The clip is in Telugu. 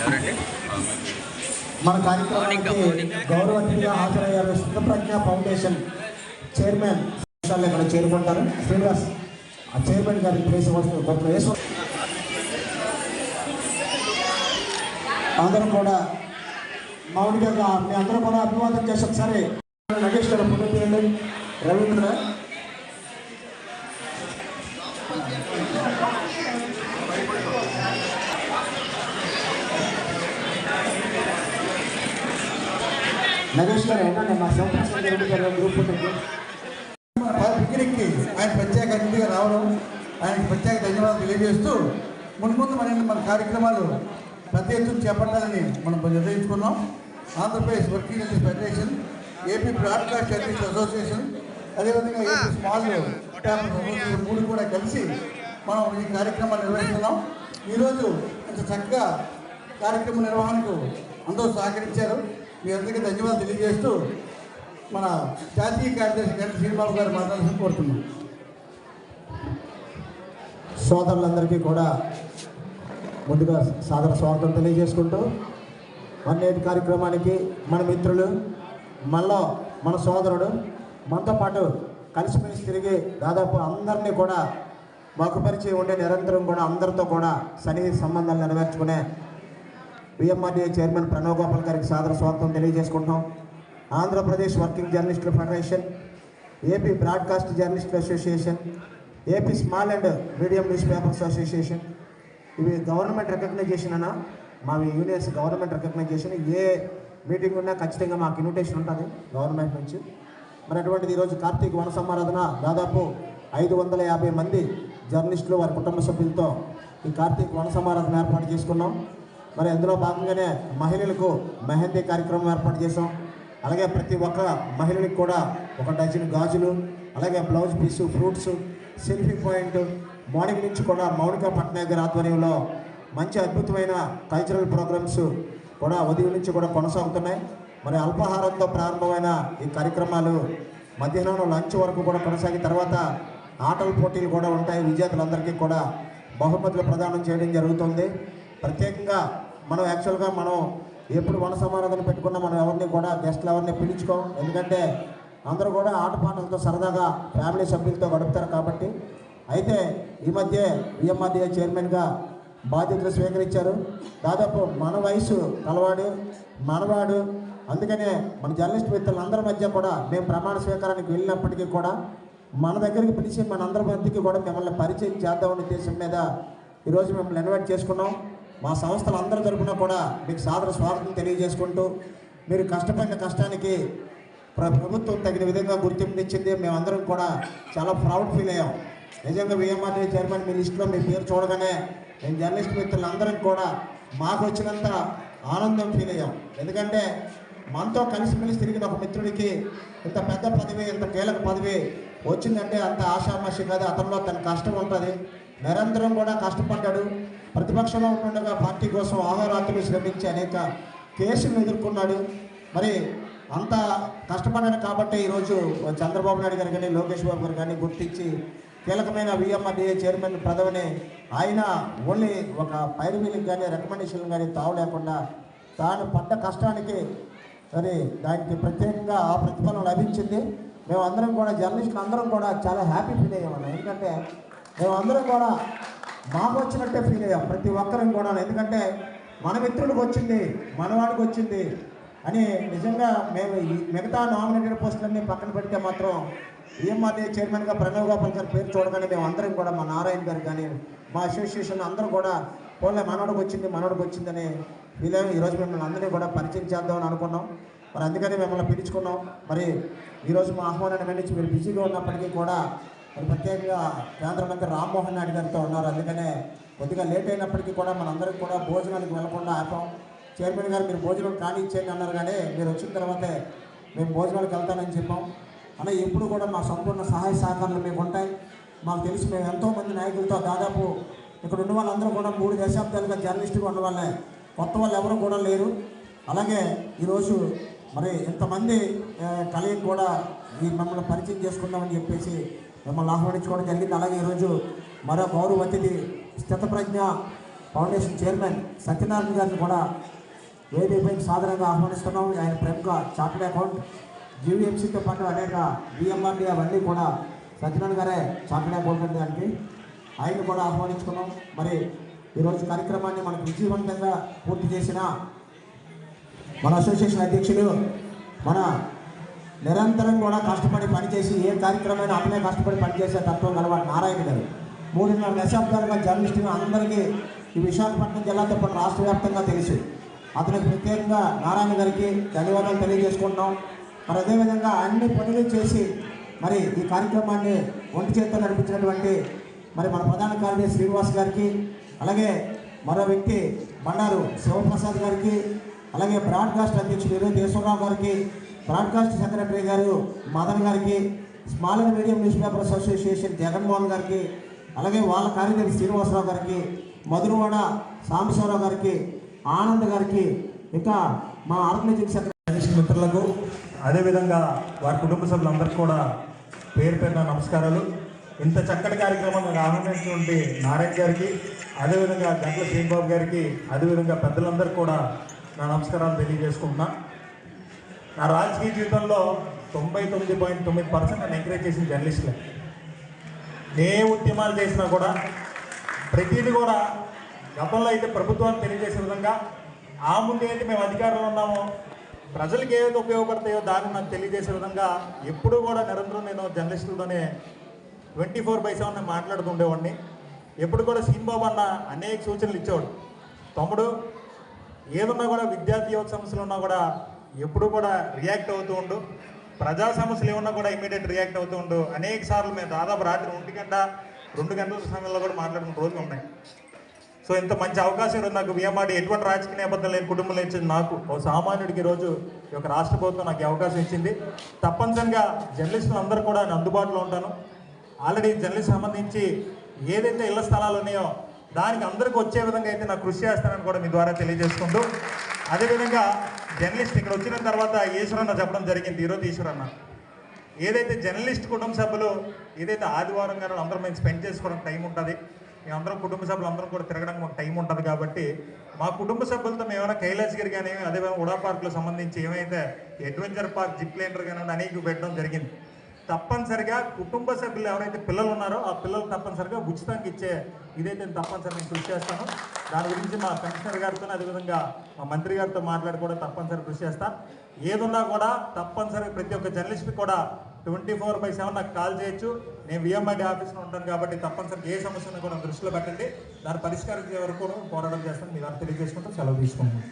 ఎవరండి? మన కార్యక్రమానికి గౌరవ అతిథిగా హాజరయ్యారు సిద్ధప్రజ్ఞ ఫౌండేషన్ చైర్మన్. ఇక్కడ చేరుకుంటారు. శ్రీనివాస్ ఆ చైర్మన్ గారికి ప్లేస్ ఇవ్వాల్సిన కొంత వేసు అందరం కూడా మౌనికంగా మీ అందరూ కూడా అభివాదం చేసి ఒకసారి నగేష్ గారు ఫోటో తీయండి. రవీంద్ర. నగేష్ గారు మా శివప్రసాద్ రెడ్డి గారు గ్రూప్ ఉంటుంది. పిక్నిక్కి ఆయన ప్రత్యేక అతిథిగా రావడం ఆయనకి ప్రత్యేక ధన్యవాదాలు తెలియజేస్తూ ముందు ముందు మన మన కార్యక్రమాలు పెద్ద ఎత్తున చేపట్టాలని మనం నిర్ణయించుకున్నాం. Andhra Pradesh working journalist federation AP broadcast journalist association అదేవిధంగా ఏపీ స్మాల్ పేపర్ అసోసియేషన్ మూడు కూడా కలిసి మనం ఈ కార్యక్రమాలు నిర్వహిస్తున్నాం. ఈరోజు ఇంత చక్కగా కార్యక్రమ నిర్వహణకు అందరూ సహకరించారు. మీ అందరికీ ధన్యవాదాలు తెలియజేస్తూ మన జాతీయ కార్యదర్శి గంట శ్రీనివాస్ గారు మాట్లాడాలని కోరుతున్నాం. సోదరులందరికీ కూడా ముందుగా సాదర స్వాగతం తెలియజేసుకుంటూ వన్ నేటి కార్యక్రమానికి మన మిత్రులు మళ్ళా మన సోదరుడు మనతో పాటు కలిసిమెలిసి తిరిగి దాదాపు అందరినీ కూడా మాకుపరిచి ఉండే నిరంతరం కూడా అందరితో కూడా సన్నిహిత సంబంధాలు నెరవేర్చుకునే పిఎంఆర్డీఏ చైర్మన్ ప్రణవ్ గోపాల్ గారికి సాదర స్వాగతం తెలియజేసుకుంటున్నాం. ఆంధ్రప్రదేశ్ వర్కింగ్ జర్నలిస్టుల ఫెడరేషన్ ఏపీ బ్రాడ్కాస్ట్ జర్నలిస్టుల association AP small and medium news papers association. ఇవి గవర్నమెంట్ రికగ్నైజేషన్ అన్న మావి యూనియన్స్ గవర్నమెంట్ రికగ్నైజేషన్. ఏ మీటింగ్ ఉన్నా ఖచ్చితంగా మాకు ఇన్విటేషన్ ఉంటుంది గవర్నమెంట్ నుంచి. మరి అటువంటిది ఈరోజు కార్తీక్ వన సమారాధన దాదాపు ఐదు వందల యాభై మంది జర్నలిస్టులు వారి కుటుంబ సభ్యులతో ఈ కార్తీక్ వన సమారాధన ఏర్పాటు చేసుకున్నాం. మరి అందులో భాగంగానే మహిళలకు మెహందీ కార్యక్రమం ఏర్పాటు చేసాం అలాగే ప్రతి ఒక్క మహిళలకు కూడా ఒక డజన్ గాజులు అలాగే blouse piece fruits selfie point morning నుంచి కూడా మౌనిక పట్నాయక్ గారి ఆధ్వర్యంలో మంచి అద్భుతమైన కల్చరల్ ప్రోగ్రామ్స్ కూడా ఉదయం నుంచి కూడా కొనసాగుతున్నాయి. మరి అల్పాహారంతో ప్రారంభమైన ఈ కార్యక్రమాలు మధ్యాహ్నం లంచ్ వరకు కూడా కొనసాగిన తర్వాత ఆటల పోటీలు కూడా ఉంటాయి. విజేతలందరికీ కూడా బహుమతులు ప్రదానం చేయడం జరుగుతుంది. ప్రత్యేకంగా మనం యాక్చువల్గా మనం ఎప్పుడు వన సమారాధన పెట్టుకున్నా మనం ఎవరిని కూడా గెస్ట్లు ఎవరిని పిలుచుకోం. ఎందుకంటే అందరూ కూడా ఆటపాటలతో సరదాగా ఫ్యామిలీ సభ్యులతో గడుపుతారు కాబట్టి. అయితే ఈ మధ్య విఎంఆర్డీఏ చైర్మన్గా బాధ్యతలు స్వీకరించారు. దాదాపు మన వయసు కలవాడు మనవాడు. అందుకనే మన జర్నలిస్ట్ మిత్రులందరి మధ్య కూడా మేము ప్రమాణ స్వీకారానికి వెళ్ళినప్పటికీ కూడా మన దగ్గరికి పిలిచి మనందరి మధ్యకి కూడా మిమ్మల్ని పరిచయం చేద్దామనే ఉద్దేశం మీద ఈరోజు మిమ్మల్ని ఇన్వైట్ చేసుకున్నాం. మా సంస్థలు అందరి తరపున కూడా మీకు సాదర స్వాగతం తెలియజేసుకుంటూ మీరు కష్టపడిన కష్టానికి ప్ర- ప్రభుత్వం తగిన విధంగా గుర్తింపు ఇచ్చింది మేమందరం కూడా చాలా ప్రౌడ్ ఫీల్ అయ్యాం. నిజంగా విఎంఆర్టీ చైర్మన్ మీ లిస్టులో మీ పేరు చూడగానే మేము జర్నలిస్ట్ మిత్రులందరం కూడా మాకు వచ్చినంత ఆనందం ఫీల్ అయ్యాం. ఎందుకంటే మనతో కలిసిమెలిసి తిరిగిన ఒక మిత్రుడికి ఇంత పెద్ద పదవి ఇంత కీలక పదవి వచ్చిందంటే అంత ఆషామాషి కాదు. అతనిలో తన కష్టం ఉంటుంది. నిరంతరం కూడా కష్టపడ్డాడు. ప్రతిపక్షంలో ఉండగా పార్టీ కోసం ఆహోరాత్రులు శ్రమించి అనేక కేసులను ఎదుర్కొన్నాడు. మరి అంత కష్టపడ్డాడు కాబట్టి ఈరోజు చంద్రబాబు నాయుడు గారు కానీ లోకేష్ బాబు గారు కానీ గుర్తించి కీలకమైన విఎంఆర్డీఏ చైర్మన్ పదవిని ఆయన ఓన్లీ ఒక పైరువీలకు కానీ రికమెండేషన్లు కానీ తావు లేకుండా తాను పడ్డ కష్టానికి మరి దానికి ప్రత్యేకంగా ఆ ప్రతిఫలం లభించింది. మేము అందరం కూడా జర్నలిస్టులు అందరం కూడా చాలా హ్యాపీ ఫీల్ అయ్యామన్నా ఎందుకంటే మేము అందరం కూడా మాకు వచ్చినట్టే ఫీల్ అయ్యాం. ప్రతి ఒక్కరం కూడా ఎందుకంటే మన మిత్రులకు వచ్చింది మనవాడికి వచ్చింది అని నిజంగా మేము ఈ మిగతా నామినేటెడ్ పోస్టులన్నీ పక్కన పెడితే మాత్రం ఈఎంఆర్డీ చైర్మన్గా ప్రణవ్ గోపాల్ గారి పేరు చూడగానే మేము అందరం కూడా మా నారాయణ గారు కానీ మా అసోసియేషన్ అందరూ కూడా పోలే మనోడికి వచ్చింది మనోడికి వచ్చిందని వీళ్ళేమో ఈరోజు మిమ్మల్ని అందరినీ కూడా పరిచయం చేద్దామని అనుకున్నాం. మరి అందుకని మిమ్మల్ని పిలుచుకున్నాం. మరి ఈరోజు మా ఆహ్వానాన్ని నుంచి మీరు బిజీగా ఉన్నప్పటికీ కూడా మరి ప్రత్యేకంగా కేంద్ర మంత్రి రామ్మోహన్ నాయుడు గారితో ఉన్నారు. అందుకనే కొద్దిగా లేట్ అయినప్పటికీ కూడా మనందరికీ కూడా భోజనానికి వెళ్ళకుండా ఆపాం. చైర్మన్ గారు మీరు భోజనం కానిచ్చేయండి అన్నారు కానీ మీరు వచ్చిన తర్వాతే మేము భోజనాలకు వెళ్తానని చెప్పాం. అన్న ఎప్పుడు కూడా మా సంపూర్ణ సహాయ సహకారాలు మీకు ఉంటాయి. మాకు తెలిసి మేము ఎంతోమంది నాయకులతో దాదాపు ఇక్కడ ఉన్న వాళ్ళందరూ కూడా మూడు దశాబ్దాలుగా జర్నలిస్టుగా ఉన్న వాళ్ళే. కొత్త వాళ్ళు ఎవరు కూడా లేరు. అలాగే ఈరోజు మరి ఇంతమంది ఆ, కలయిక కూడా ఈ మమ్మల్ని పరిచయం చేసుకుందామని చెప్పేసి మిమ్మల్ని ఆహ్వానించుకోవడం జరిగింది. అలాగే ఈరోజు మరో గౌరవ అతిథి స్థితప్రజ్ఞ ఫౌండేషన్ చైర్మన్ సత్యనారాయణ గారిని కూడా వేదికపైకి సాధారణంగా ఆహ్వానిస్తున్నాం. ఆయన ప్రముఖ చార్టెడ్ అకౌంట్ జీవీఎంసీతో పాటు అనేక బిఎంఆర్డీ అవన్నీ కూడా సత్యనారాయణ గారే చార్టెడ్ అకౌంటెంట్ దానికి ఆయన్ని కూడా ఆహ్వానించుకున్నాం. మరి ఈరోజు కార్యక్రమాన్ని మనకు విజయవంతంగా పూర్తి చేసిన మన అసోసియేషన్ అధ్యక్షులు మన నిరంతరం కూడా కష్టపడి పనిచేసి ఏ కార్యక్రమమైనా అతనే కష్టపడి పనిచేసే తత్వం గలవాడు నారాయణ గారు. మూడున్నర దశాబ్దాలుగా జర్నలిస్టులు అందరికీ ఈ విశాఖపట్నం జిల్లాతో పాటు రాష్ట్ర వ్యాప్తంగా తెలుసు. అతనికి ప్రత్యేకంగా నారాయణ గారికి ధన్యవాదాలు తెలియజేసుకుంటున్నాం. మరి అదేవిధంగా అన్ని పనులు చేసి మరి ఈ కార్యక్రమాన్ని ఒంటి చేత్తో నడిపించినటువంటి మరి మన ప్రధాన కార్యదర్శి శ్రీనివాస్ గారికి అలాగే మరో వ్యక్తి బండారు శివప్రసాద్ గారికి అలాగే బ్రాడ్కాస్ట్ అధ్యక్షుడు ఈరోజు దేశ్వరరావు గారికి బ్రాడ్కాస్ట్ సెక్రటరీ గారు మదన్ గారికి small and medium news paper association Jaganmohan గారికి అలాగే వాళ్ళ కార్యదర్శి శ్రీనివాసరావు గారికి మధురవాడ సాంబశివరావు గారికి ఆనంద్ గారికి ఇంకా మా ఆర్గనైజింగ్ సెక్రటరీ మిత్రులకు అదేవిధంగా వారి కుటుంబ సభ్యులందరికీ కూడా పేరు పేరున నమస్కారాలు. ఇంత చక్కటి కార్యక్రమం నాకు ఆహ్వానించినటువంటి నారాయణ గారికి అదేవిధంగా గంటల శ్రీబాబు గారికి అదేవిధంగా పెద్దలందరికీ కూడా నా నమస్కారాలు తెలియజేసుకుంటున్నాను నా రాజకీయ జీవితంలో తొంభై తొమ్మిది పాయింట్ తొమ్మిది పర్సెంట్ నన్ను ఎంకరేజ్ చేసిన జర్నలిస్టులే ఏ ఉద్యమాలు చేసినా కూడా ప్రతిదీ కూడా గతంలో అయితే ప్రభుత్వాన్ని తెలియజేసే విధంగా ఆ ముందు ఏంటి మేము అధికారంలో ఉన్నామో ప్రజలకు ఏదైతే ఉపయోగపడతాయో దాన్ని నాకు తెలియజేసే విధంగా ఎప్పుడూ కూడా నిరంతరం నేను జర్నలిస్టులతోనే ట్వంటీ ఫోర్ బై సెవెన్ మాట్లాడుతుండేవాడిని ఎప్పుడు కూడా సీన్బాబు అన్న అనేక సూచనలు ఇచ్చేవాడు. తమ్ముడు ఏదున్నా కూడా విద్యార్థి యువత సమస్యలు ఉన్నా కూడా ఎప్పుడు కూడా రియాక్ట్ అవుతూ ఉండు. ప్రజా సమస్యలు ఏమన్నా కూడా ఇమీడియట్ రియాక్ట్ అవుతూ ఉండు. అనేక సార్లు మేము దాదాపు రాత్రి ఒంటి గంట రెండు గంటల సమయంలో కూడా మాట్లాడుకున్న రోజులు ఉన్నాయి. సో ఇంత మంచి అవకాశం ఈరోజు నాకు విఎంఆర్డి ఎటువంటి రాజకీయ నేపథ్యం లేని కుటుంబంలో ఇచ్చింది నాకు. ఓ సామాన్యుడికి ఈరోజు ఈ యొక్క రాష్ట్ర ప్రభుత్వం నాకు అవకాశం ఇచ్చింది. తప్పనిసరిగా జర్నలిస్టులు అందరూ కూడా నేను అందుబాటులో ఉంటాను. ఆల్రెడీ జర్నలిస్ట్ సంబంధించి ఏదైతే ఇళ్ళ స్థలాలు ఉన్నాయో దానికి అందరికీ వచ్చే విధంగా అయితే నాకు కృషి చేస్తానని కూడా మీ ద్వారా తెలియజేసుకుంటూ. అదేవిధంగా జర్నలిస్ట్ ఇక్కడ వచ్చిన తర్వాత ఈశ్వరన్న చెప్పడం జరిగింది. ఈరోజు ఈశ్వరన్న. ఏదైతే జర్నలిస్ట్ కుటుంబ సభ్యులు ఏదైతే ఆదివారం గారు అందరం మేము స్పెండ్ చేసుకోవడం టైం ఉంటుంది మేము అందరం కుటుంబ సభ్యులు అందరం కూడా తిరగడానికి మాకు టైం ఉంటుంది కాబట్టి మా కుటుంబ సభ్యులతో మేము ఏమైనా కైలాసగిరి కానీ అదేవిధంగా ఉడా పార్కులో సంబంధించి ఏమైతే అడ్వెంచర్ పార్క్ జిప్ లైనర్ కానీ అనేక పెట్టడం జరిగింది. తప్పనిసరిగా కుటుంబ సభ్యులు ఎవరైతే పిల్లలు ఉన్నారో ఆ పిల్లలు తప్పనిసరిగా ఉచితంగా ఇచ్చే ఇదైతే నేను నేను కృషి చేస్తాను. దాని గురించి మా కమిషనర్ గారితో అదేవిధంగా మా మంత్రి గారితో మాట్లాడి కూడా తప్పనిసరి కృషి చేస్తాను ఏదున్నా కూడా తప్పనిసరిగా ప్రతి ఒక్క జర్నలిస్ట్ కూడా ట్వంటీ ఫోర్ బై సెవెన్ నాకు కాల్ చేయొచ్చు. నేను విఎంఐడి ఆఫీస్లో ఉంటాను కాబట్టి తప్పనిసరిగా ఏ సమస్యను కూడా దృష్టిలో పెట్టండి. దాని పరిష్కారం వరకు కూడా పోరాటం చేస్తాను. మీరు తెలియజేసుకుంటూ సెలవు తీసుకుంటాను